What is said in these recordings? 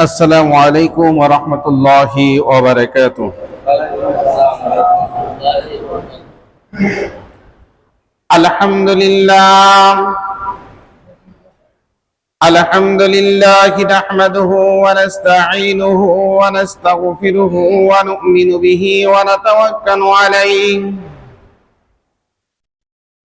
السلام عليكم ورحمة الله وبركاته الحمد لله الحمد لله نحمده ونستعينه ونستغفره ونؤمن به ونتوكل عليه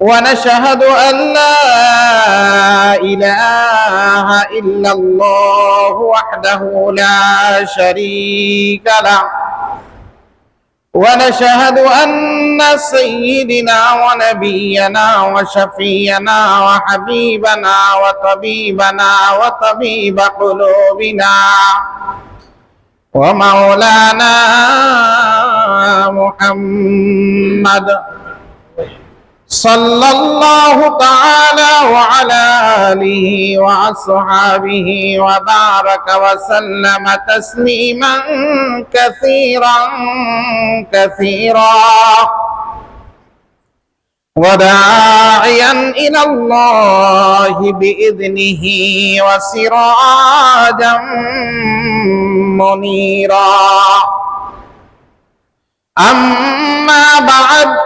ونشهد أن لا إله إلا الله وحده لا شريك له. ونشهد أن سيدنا ونبينا وشفينا وحبيبنا وطبيبنا وطبيب قلوبنا ومولانا محمد صلى الله تعالى وعلى آله وأصحابه وبارك وسلم تسليما كثيرا كثيرا. وداعيا إلى الله بإذنه وسراجا منيرا. أما بعد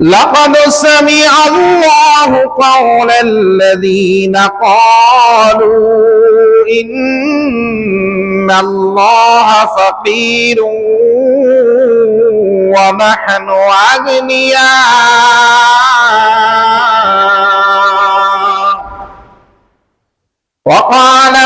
لقد سمع الله قول الذين قالوا إن الله فقير ونحن أغنياء. وقال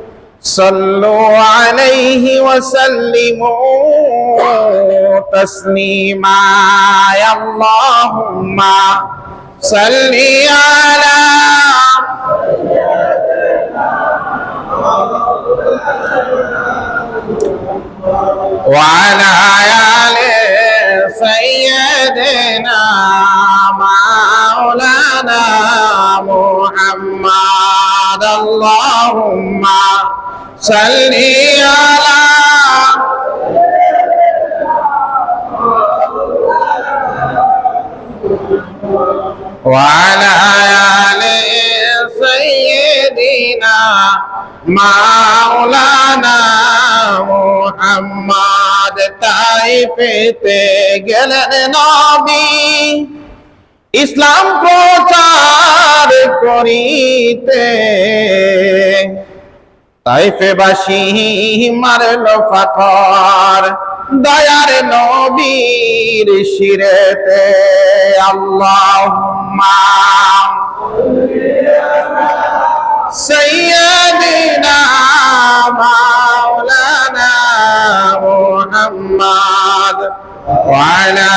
صلوا عليه وسلموا تسليما. يا اللهم صل على وعلى آل سيدنا مولانا محمد. اللهم صل على وعلى آل سيدنا مولانا محمد তাইফেতে গেলেন নবী ইসলাম প্রচার করিতে। তাইফেবাসী মারল পাথর, দয়ার নবীর শিরেতে। আল্লাহ সৈয়দিনা মাওলানা মুহাম্মদ ওয়ালা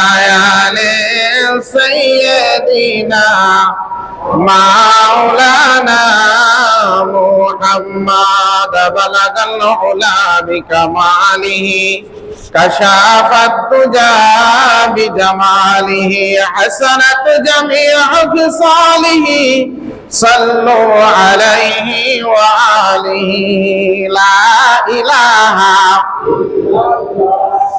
আলি سيدنا مولانا محمد بلغ العلا بكماله كشاف الدجى بجماله حسنت جميع خصاله صلوا عليه وآله. لا إله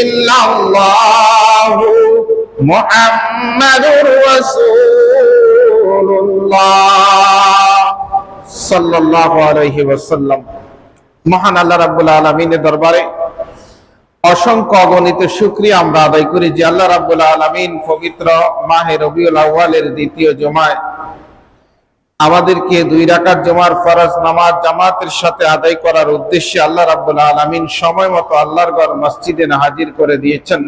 ইল্লাল্লাহ মুহাম্মাদুর রাসূলুল্লাহ সাল্লাল্লাহু আলাইহি ওয়াসাল্লাম। মহান আল্লাহ রাব্বুল আলামিনের দরবারে অসংখ্য অগণিত শুকরিয়া আমরা আদায় করি যে আল্লাহ রাব্বুল আলামিন পবিত্র মাহে রবিউল আউয়ালের দ্বিতীয় জমায় আমাদেরকে দুই রাকাত জমার ফরজ নামাজ জামাতের সাথে আদায় করার উদ্দেশ্যে আল্লাহ রাব্বুল আলামিন সময় মতো আল্লাহর ঘর মসজিদে হাজির করে দিয়েছেন।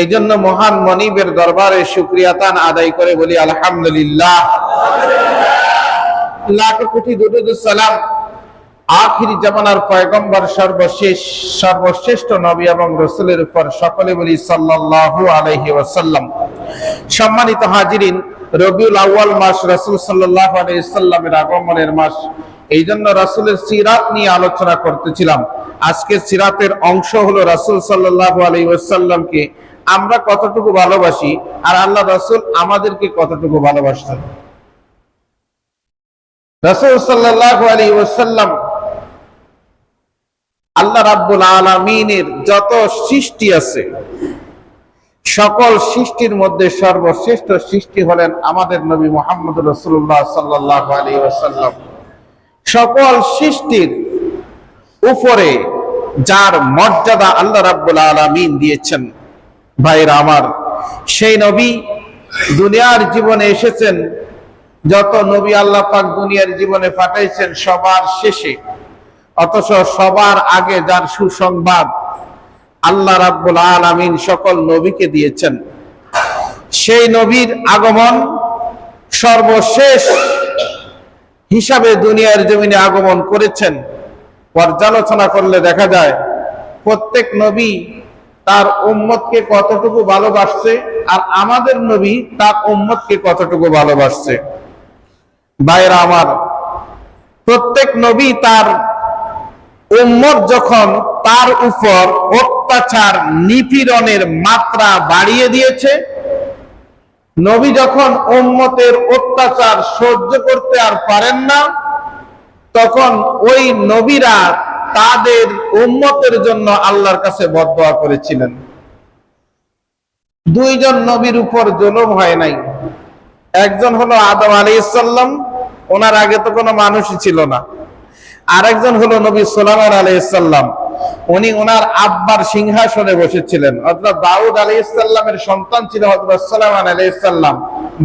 এই জন্য মহান মনিবের দরবারে শুক্রিয়াতান আদায় করে বলি, আলহামদুলিল্লাহ। লাখ কোটি দুরুদ সালাম। আখির জামানার পয়গম্বর সর্বশেষ, সর্বশ্রেষ্ঠ নবী এবং রসুলের উপর সকলে বলি, সাল্লাল্লাহু আলাইহি ওয়াসাল্লাম। সম্মানিত হাজিরিন রবিউল আউয়াল মাস রাসূল আলাইহি আগমনের মাস। এই জন্য রাসূলের সিরাত নিয়ে আলোচনা করতেছিলাম। আজকে সিরাতের অংশ হলো রাসূল ওয়াসাল্লামকে আমরা কতটুকু ভালোবাসি আর আল্লাহ রাসূল আমাদেরকে কতটুকু ভালোবাসতেন। রাসূল সাল্লাল্লাহু আলাইহি ওয়াসাল্লাম আল্লাহ রাব্বুল আলামিনের যত সৃষ্টি আছে সকল সৃষ্টির মধ্যে সর্বশ্রেষ্ঠ সৃষ্টি হলেন আমাদের নবী মোহাম্মদ রসুল্লাহ সাল্লাহ আলী ওসাল্লাম সকল সৃষ্টির উপরে যার মর্যাদা আল্লাহ রাব্বুল আলামিন দিয়েছেন, ভাইরা আমার, সেই নবী দুনিয়ার জীবনে এসেছেন, যত নবী আল্লাহ পাক দুনিয়ার জীবনে পাঠাইছেন সবার শেষে, অথচ সবার আগে যার সুসংবাদ আল্লাহ রাব্বুল আলামিন সকল নবীকে দিয়েছেন। সেই নবীর আগমন সর্বশেষ হিসাবে দুনিয়ার জমিনে আগমন করেছেন। পর্যালোচনা করলে দেখা যায়, প্রত্যেক নবী তার উম্মতকে কতটুকু ভালোবাসছে আর আমাদের নবী তার উম্মতকে কতটুকু ভালোবাসছে। ভাইরা আমার, প্রত্যেক নবী তার উম্মত যখন তার উপর অত্যাচার নিপীড়নের মাত্রা বাড়িয়ে দিয়েছে। নবী যখন উম্মতের অত্যাচার সহ্য করতে আর পারেন না, তখন ওই নবীরা তাদের উম্মতের জন্য আল্লাহর কাছে বদয়া করেছিলেন। দুইজন নবীর উপর জুলুম হয় নাই। একজন হলো আদম আলী ইসাল্লাম ওনার আগে তো কোনো মানুষই ছিল না। আরেকজন হলো নবী সোলামান আলাইসাল্লাম উনি ওনার আব্বার সিংহাসনে বসেছিলেন। অর্থাৎ দাউদ আলী ইসাল্লামের সন্তান ছিল হজরত সালামান আলাইসাল্লাম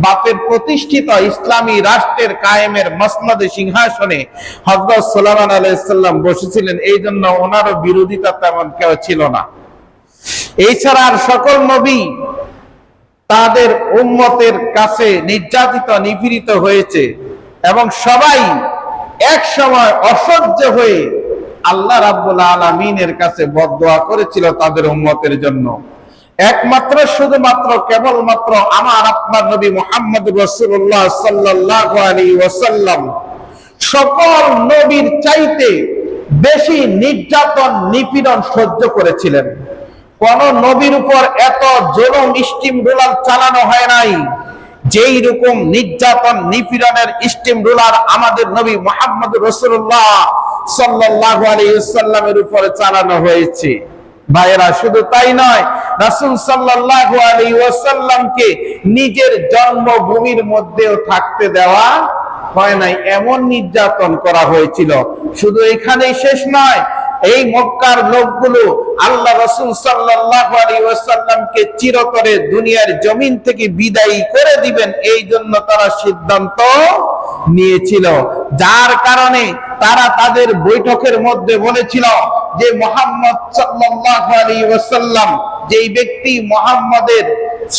বাপের প্রতিষ্ঠিত ইসলামী রাষ্ট্রের কায়েমের মসনদে সিংহাসনে হজরত সোলামান আলাইসাল্লাম বসেছিলেন। এই জন্য ওনারও বিরোধিতা তেমন কেউ ছিল না। এছাড়া আর সকল নবী তাদের উম্মতের কাছে নির্যাতিত, নিপীড়িত হয়েছে এবং সবাই এক সময় অসহ্য হয়ে আল্লাহ রাব্বুল আলমিনের কাছে বদোয়া করেছিল তাদের উম্মতের জন্য। একমাত্র, শুধুমাত্র, কেবলমাত্র আমার আপনার নবী মোহাম্মদ রসুল্লাহ সাল্লাহ আলী ওয়াসাল্লাম। সকল নবীর চাইতে বেশি নির্যাতন, নিপীড়ন সহ্য করেছিলেন। কোন নবীর উপর এত জলম, স্টিম রোলার চালানো হয় নাই। যেই রকম নির্যাতন, নিপীড়নের স্টিম রুলার আমাদের নবী মোহাম্মদ রসুল্লাহ সাল্লাল্লাহু আলাইহি সাল্লামের উপরে চালানো হয়েছে। শুধু তাই নয়, রাসূল সাল্লাল্লাহু আলাইহি ওয়াসাল্লামকে নিজের জন্মভূমির মধ্যেও থাকতে দেওয়া হয় নাই, এমন নির্যাতন করা হয়েছিল। শুধু এখানেই শেষ নয়, এই মক্কার লোকগুলো আল্লাহ রসুল সাল্লাহামকে চিরতরে দুনিয়ার জমিন থেকে বিদায়ী করে দিবেন এই জন্য তারা সিদ্ধান্ত নিয়েছিল। যার কারণে তারা তাদের বৈঠকের মধ্যে বলেছিল যে মোহাম্মদ ওয়াসাল্লাম যেই ব্যক্তি মোহাম্মদের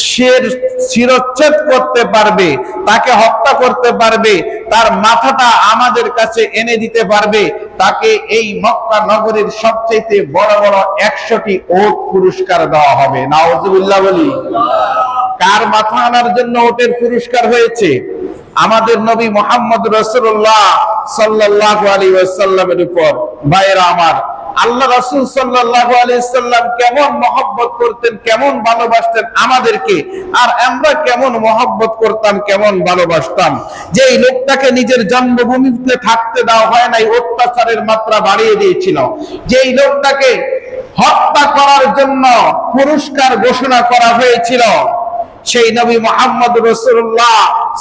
শের শিরচ্ছেদ করতে পারবে, তাকে হত্যা করতে পারবে, তার মাথাটা আমাদের কাছে এনে দিতে পারবে, তাকে এই মক্কা নগরীর সবচেয়ে বড় বড় একশোটি ওট পুরস্কার দেওয়া হবে। নাওজুবিল্লাহ বলি। কার মাথা আনার জন্য ওটের পুরস্কার হয়েছে। আমাদের নবী মোহাম্মদ রসুল্লাহ সাল্লাহ আলী ওয়াসাল্লামের উপর। ভাইয়েরা আমার, আল্লাহ রসুল আলাইহি কেমন মহব্বত করতেন, কেমন ভালোবাসতেন আমাদেরকে, আর আমরা কেমন মহব্বত করতাম, কেমন ভালোবাসতাম। যে লোকটাকে নিজের জন্মভূমিতে থাকতে দেওয়া হয় নাই, অত্যাচারের মাত্রা বাড়িয়ে দিয়েছিল। যে লোকটাকে হত্যা করার জন্য পুরস্কার ঘোষণা করা হয়েছিল সেই নবী মোহাম্মদ রসুল্লাহ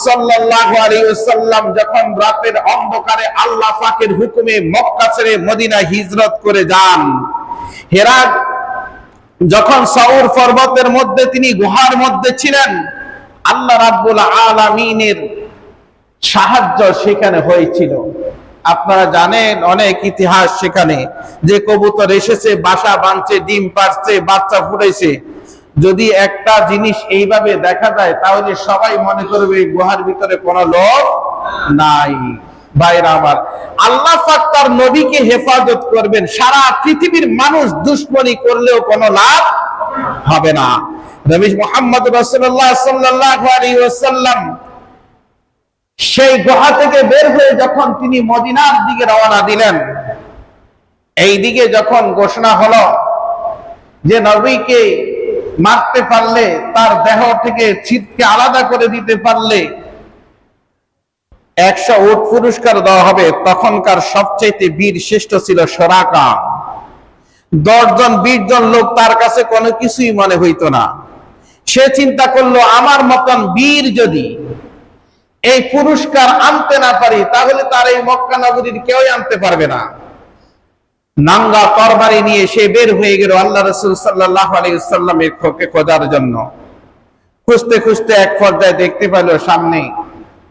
সাল্লাল্লাহু আলাইহি ওয়াসাল্লাম যখন রাতের অন্ধকারে আল্লাহ পাকের হুকুমে মক্কা ছেড়ে মদিনা হিজরত করে যান হেরা যখন সাউর পর্বতের মধ্যে তিনি গুহার মধ্যে ছিলেন, আল্লাহ রাব্বুল আলামিনের সাহায্য সেখানে হয়েছিল। আপনারা জানেন অনেক ইতিহাস সেখানে, যে কবুতর এসেছে, বাসা বাঁধছে, ডিম পারছে বাচ্চা ফুটেছে যদি একটা জিনিস এইভাবে দেখা যায়, তাহলে সবাই মনে করবে গুহার ভিতরে কোনো লোক নাই। ভাইরা আমার, আল্লাহ তার নবীকে হেফাজত করবেন। সারা পৃথিবীর মানুষ দুশ্মনী করলেও কোনো লাভ হবে না। নবী মোহাম্মদ রাসূলুল্লাহ সাল্লাল্লাহু সেই গুহা থেকে বের হয়ে যখন তিনি মদিনার দিকে রওনা দিলেন এই দিকে যখন ঘোষণা হলো যে নবীকে মারতে পারলে, তার দেহ থেকে ছিটকে আলাদা করে দিতে পারলে একশো উট পুরস্কার দেওয়া হবে। তখনকার সবচেয়ে বীর শ্রেষ্ঠ ছিল সরাকা। দশজন বিশ জন লোক তার কাছে কোনো কিছুই মনে হইতো না। সে চিন্তা করল, আমার মতন বীর যদি এই পুরস্কার আনতে না পারি, তাহলে তার এই মক্কা নগরীর কেউই আনতে পারবে না। নাঙ্গা তরবারি নিয়ে সে বের হয়ে গেল আল্লাহ রসুল সাল্লাহ আলাইসাল্লামের খোকে খোঁজার জন্য। খুঁজতে খুঁজতে এক পর্যায়ে দেখতে পেল সামনে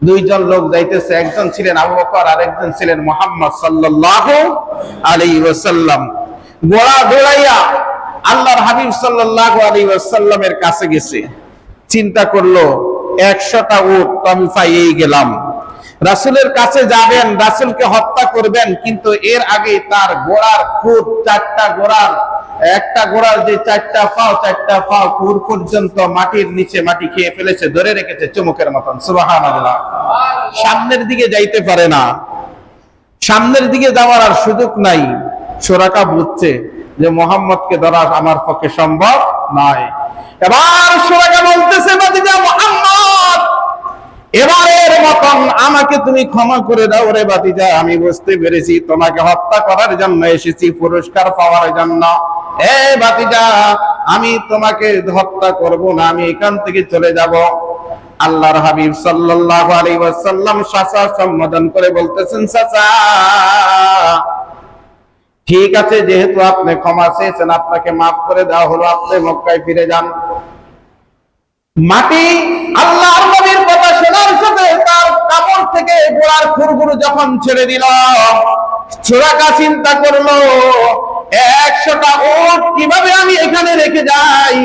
দুইজন লোক যাইতেছে, একজন ছিলেন আবু বকর আর একজন ছিলেন মোহাম্মদ সাল্লাহ আলাই ওয়াসাল্লাম। গোড়া দৌড়াইয়া আল্লাহর হাবিব সাল্লাহ আলী ওয়াসাল্লামের কাছে গেছে। চিন্তা করল, একশোটা উট আমি পাইয়েই গেলাম। রাসুলের কাছে যাবেন, রাসুলকে হত্যা করবেন, কিন্তু এর আগে তার গোড়ার খুব চারটা গোড়ার, একটা গোড়ার যে চারটা পাও চারটা পাও পুর পর্যন্ত মাটির নিচে মাটি খেয়ে ফেলেছে, ধরে রেখেছে চুমুকের মতন। সুবাহান সামনের দিকে যাইতে পারে না। সামনের দিকে যাওয়ার আর সুযোগ নাই। সোরাকা বুঝছে যে মোহাম্মদকে ধরা আমার পক্ষে সম্ভব নয়। এবার সোরাকা বলতেছে মোহাম্মদ! এবারের মতন আমাকে তুমি ক্ষমা করে দাও রে বাতিজা, আমি বুঝতে পেরেছি তোমাকে হত্যা করার জন্য এসেছি, পুরস্কার পাওয়ার জন্য। এ বাতিজা, আমি তোমাকে হত্যা করব না, আমি এখান থেকে চলে যাব। আল্লাহর হাবিব সাল্লাল্লাহু আলাইহি ওয়াসাল্লাম শাসা সম্বোধন করে বলতেছেন চাচা ঠিক আছে, যেহেতু আপনি ক্ষমা চেয়েছেন, আপনাকে মাফ করে দেওয়া হলো, আপনি মক্কায় ফিরে যান। মাটি আল্লাহর নবীর শোনার সাথে তার কাপড় থেকে গোড়ার খুরগুরু যখন ছেড়ে দিল। চিন্তা করল, একশোটা ওট কীভাবে আমি এখানে রেখে যাই?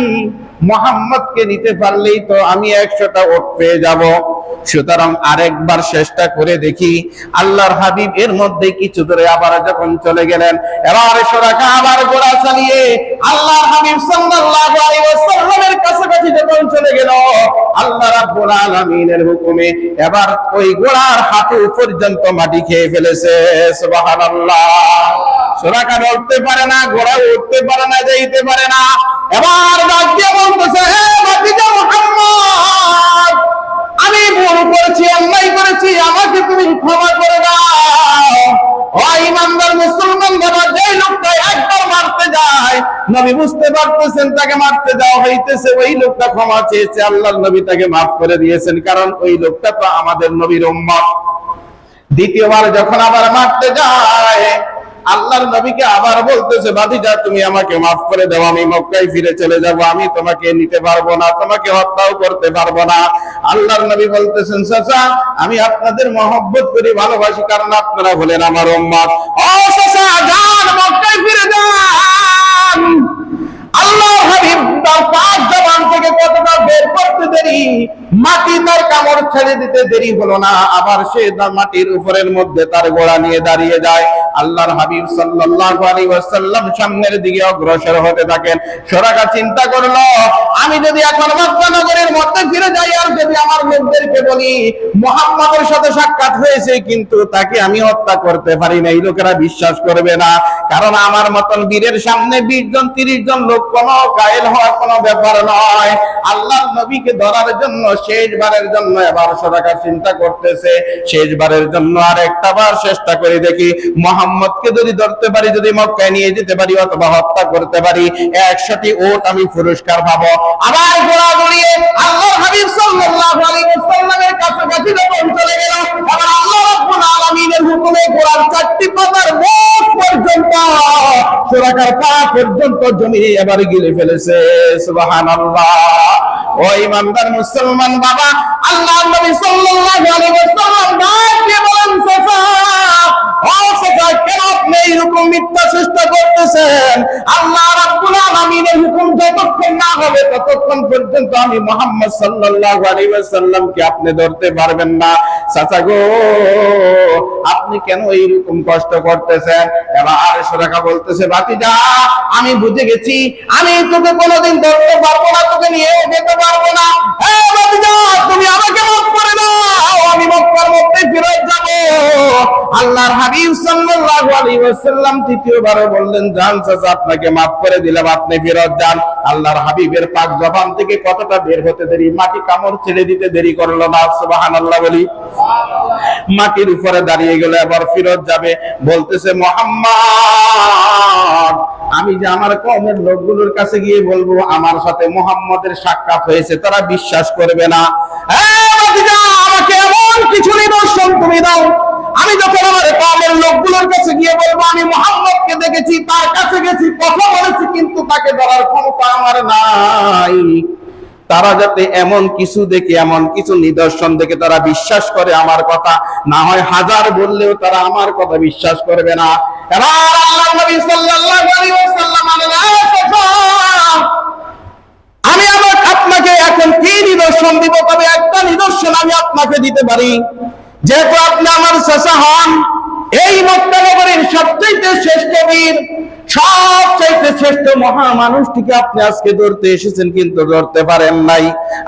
মোহাম্মদকে নিতে পারলেই তো আমি একশোটা ওট পেয়ে যাব। সুতরাং আরেকবার চেষ্টা করে দেখি, আল্লাহর হাবিব এর মধ্যে কিছু দূরে আবার যখন চলে গেলেন, এবার সোরাকা আবার গোড়া চালিয়ে আল্লাহর হাবিব সাল্লাল্লাহু আলাইহি ওয়াসাল্লামের কাছাকাছি যখন চলে গেল আল্লাহ রাব্বুল আলামিনের হুকুমে এবার ওই গোড়ার হাতে পর্যন্ত মাটি খেয়ে ফেলেছে, সুবহানাল্লাহ। সোরাকা উঠতে পারে না ঘোড়া উঠতে পারে না, যাইতে পারে না। এবার ডাক দিয়ে বলতেছে, হে ভাতিজা মুহাম্মদ! আমি ভুল করেছি, অন্যায় করেছি, আমাকে তুমি ক্ষমা করে দাও। ইমানদার মুসলমান বাবা যে লোকটা একবার মারতে যায়, নবী বুঝতে পারতেছেন, তাকে মারতে দেওয়া হইতেছে, ওই লোকটা ক্ষমা চেয়েছে, আল্লাহর নবী তাকে মাফ করে দিয়েছেন, কারণ ওই লোকটা তো আমাদের নবীর উম্মত। দ্বিতীয়বার যখন আবার মারতে যায় আল্লাহর নবীকে আবার বলতেছে, ভাতিজা, তুমি আমাকে মাফ করে দাও, আমি মক্কায় ফিরে চলে যাব, আমি তোমাকে নিতে পারব না, তোমাকে হত্যাও করতে পারব না। আল্লাহর নবী বলতেছেন, চাচা, আমি আপনাদের মহব্বত করি, ভালোবাসি, কারণ আপনারা হলেন আমার উম্মত। ও চাচা, যান, মক্কায় ফিরে যান! আল্লাহ হাবিব তার পাঁচ জবান থেকে কতটা বের করতে দেরি? মাটি তার কামড় ছেড়ে দিতে দেরি হলো না। আবার সে মাটির উপরের মধ্যে তার গোড়া নিয়ে দাঁড়িয়ে যায়। আল্লাহর হাবিব সাল্লাল্লাহু আলাইহি ওয়াসাল্লাম সামনের দিকে অগ্রসর হতে থাকেন। সোরাকা চিন্তা করল, আমি যদি এখন মক্কা নগরের মধ্যে ফিরে যাই আর যদি আমার লোকদেরকে বলি, মোহাম্মদের সাথে সাক্ষাৎ হয়েছে, কিন্তু তাকে আমি হত্যা করতে পারি না। এই লোকেরা বিশ্বাস করবে না, কারণ আমার মতন বীরের সামনে বিশ জন, তিরিশ জন লোক কোনো কায়েল হওয়ার কোনো ব্যাপার নয়। আল্লাহ নবীকে ধরার জন্য শেষবারের জন্য এবার সোরাকা চিন্তা করতেছে। শেষবারের জন্য আর একটা বার চেষ্টা করে দেখি। মোহাম্মদকে যদি ধরতে পারি, যদি মক্কায় নিয়ে যেতে পারি অথবা হত্যা করতে পারি, একশোটি ওট আমি পুরস্কার পাবো। আবার ঘোড়া দৌড়িয়ে আল্লাহর হাবিব সাল্লাল্লাহু আলাইহি ওয়াসাল্লামের কাছাকাছি সুরাকার পা পর্যন্ত জমিনে এবার গিলে ফেলেছে সুবাহান ও ইমানদার মুসলমান বাবা, আল্লাহ নবী সাল্লাল্লাহু আলাইহি ওয়াসাল্লাম ডাক বলেন সাফা ও সাফা কেন আপনি এইরকম মিথ্যা চেষ্টা করতেছেন। আল্লাহ হুকুম যতক্ষণ না হবে, ততক্ষণ পর্যন্ত আমি মুহাম্মদ আপনি ধরতে পারবেন না। চাচা গো, আপনি কেন এইরকম কষ্ট করতেছেন? এবার সুরাকা বলতেছে বাতিজা আমি বুঝে গেছি, আমি তোকে কোনোদিন ধরতে পারব না, তোকে নিয়ে যেতে পারব না। হ্যাঁ তুমি আমাকে মাফ করে দাও। মাটির উপরে দাঁড়িয়ে গেল, এবার ফিরত যাবে। বলতেছে, মোহাম্মদ, আমি যে আমার কমের লোকগুলোর কাছে গিয়ে বলব, আমার সাথে মোহাম্মদের সাক্ষাৎ হয়েছে, তারা বিশ্বাস করবে না। তুমি দাও। আমি যখন আমার কমের লোকগুলোর কাছে গিয়ে বলব আমি মোহাম্মদকে দেখেছি তার কাছে গেছি কথা বলেছি কিন্তু তাকে ধরার ক্ষমতা আমার নাই। তারা যাতে এমন কিছু দেখে এমন কিছু নিদর্শন দেখে তারা বিশ্বাস করে আমার কথা না হয় হাজার বললেও তারা আমার কথা বিশ্বাস করবে না। এবার আল্লাহ নবী সাল্লাল্লাহু আলাইহি ওয়াসাল্লাম বললেন, "এই সাফা, আমি আমার আপনাকে এখন কি নিদর্শন দিব? তবে একটা নিদর্শন আমি আপনাকে দিতে পারি। যেহেতু আপনি আমার চাচা হন এই মক্কা নগরীর সবচেয়ে শ্রেষ্ঠ বীর সবচাইতে শ্রেষ্ঠ মহা মানুষটিকে আপনি আজকে ধরতে এসেছেন কিন্তু ধরতে পারেন নাই,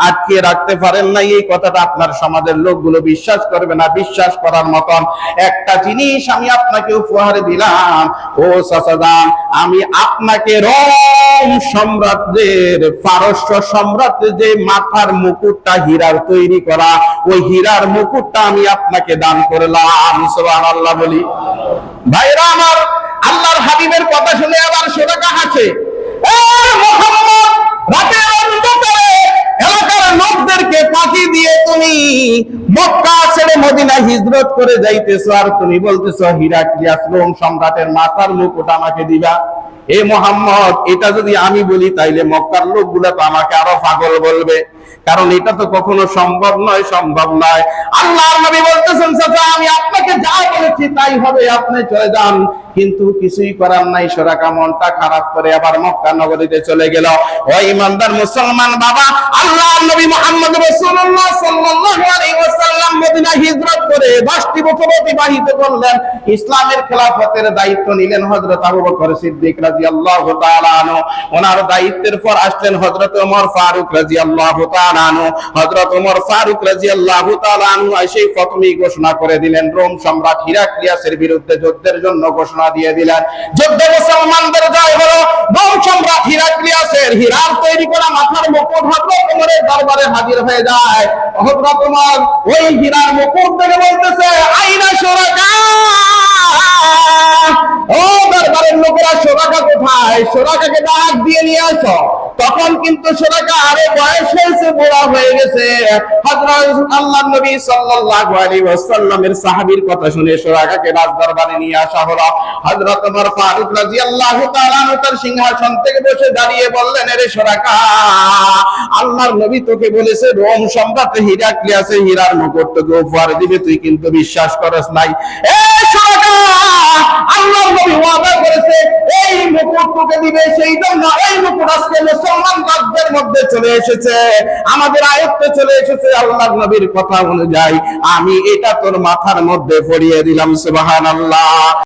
আটকে রাখতে পারেন নাই। এই কথাটা আপনার সমাজের লোকগুলো বিশ্বাস করবে না, বিশ্বাস করার মতন একটা জিনিস আমি আপনাকে উপহার দিলাম। ও সাসাদান আমি আপনাকে রোম সম্রাটদের পারস্য সম্রাট যে মাথার মুকুটটা হীরার তৈরি করা, ওই হীরার মুকুটটা আমি আপনাকে দান করলাম। সুবহানাল্লাহ বলি, ভাইরা আমার আল্লাহর হাবিবের কথা শুনে আবার সোনাকা হাসে হিজরত করে যাইতেছো আর তুমি আমাকে দিবা। এ মোহাম্মদ, এটা যদি আমি বলি, তাইলে মক্কার তো আমাকে আরও পাগল বলবে। কারণ এটা তো কখনো সম্ভব নয় সম্ভব নয়। আল্লাহ নবী বলতেছেন আমি আপনাকে যা বলেছি তাই হবে, আপনি চলে যান। কিন্তু কিছুই করার নাই সোরাকা মনটা খারাপ করে আবার মক্কা নগরীতে চলে গেল। ও ইমানদার মুসলমান বাবা আল্লাহ নবী মুহাম্মদ রাসূলুল্লাহ মদিনা হিজরত করে 10টি বছর অতিবাহিত করলেন। ইসলামের খেলাফতের দায়িত্ব নিলেন হযরত আবু বকর সিদ্দিক ওনার দায়িত্বের পর আসলেন হযরত ওমর ফারুক রাদিয়াল্লাহু তাআলা ফারুক তাআলা আনহু প্রথমেই ঘোষণা করে দিলেন, রোম সম্রাট হিরাক্লিয়াসের বিরুদ্ধে যুদ্ধের জন্য ঘোষণা দিয়ে দিলেন। যুদ্ধে মুসলমানদের জয় হলো, রোম সম্রাট হিরাক্লিয়াসের হীরার তৈরি করা মাথার মুকুট দরবারে হাজির হয়ে যায়। ওই হীরার মুকুট থেকে বলতেছে, আইনা ও দরবারের লোকেরা কোথায়? সোরাকাকে ডাক দিয়ে নিয়ে আসো। তখন কিন্তু সোরাকা আরে বয়স হয়েছে বুড়া হয়ে গেছে আল্লাহ নবী সাল্লাল্লাহু আলাইহি ওয়াসাল্লামের সাহাবীর কথা শুনে সোরাকাকে নিয়ে আসা হলো। হযরত ওমর ফারুক রাদিয়াল্লাহু তাআলা তার সিংহাসন থেকে বসে দাঁড়িয়ে বললেন সোরাকা আল্লাহর নবী তোকে বলেছে, রোম সম্রাট হিরাক্লিয়াসের হীরার মুকুট তোকে উপহার দিবে, তুই কিন্তু বিশ্বাস করস নাই। এই সোরাকা আল্লাহ নবী ওয়াদা করেছে এই মুকুট তোকে দিবে সেই জন্য এই মুকুট আজকে মুসলমান রাজ্যের মধ্যে চলে এসেছে। আমাদের আয়ত্তে চলে এসেছে আল্লাহ নবীর কথা অনুযায়ী। আমি এটা তোর মাথার মধ্যে পড়িয়ে দিলাম, সুবহানাল্লাহ।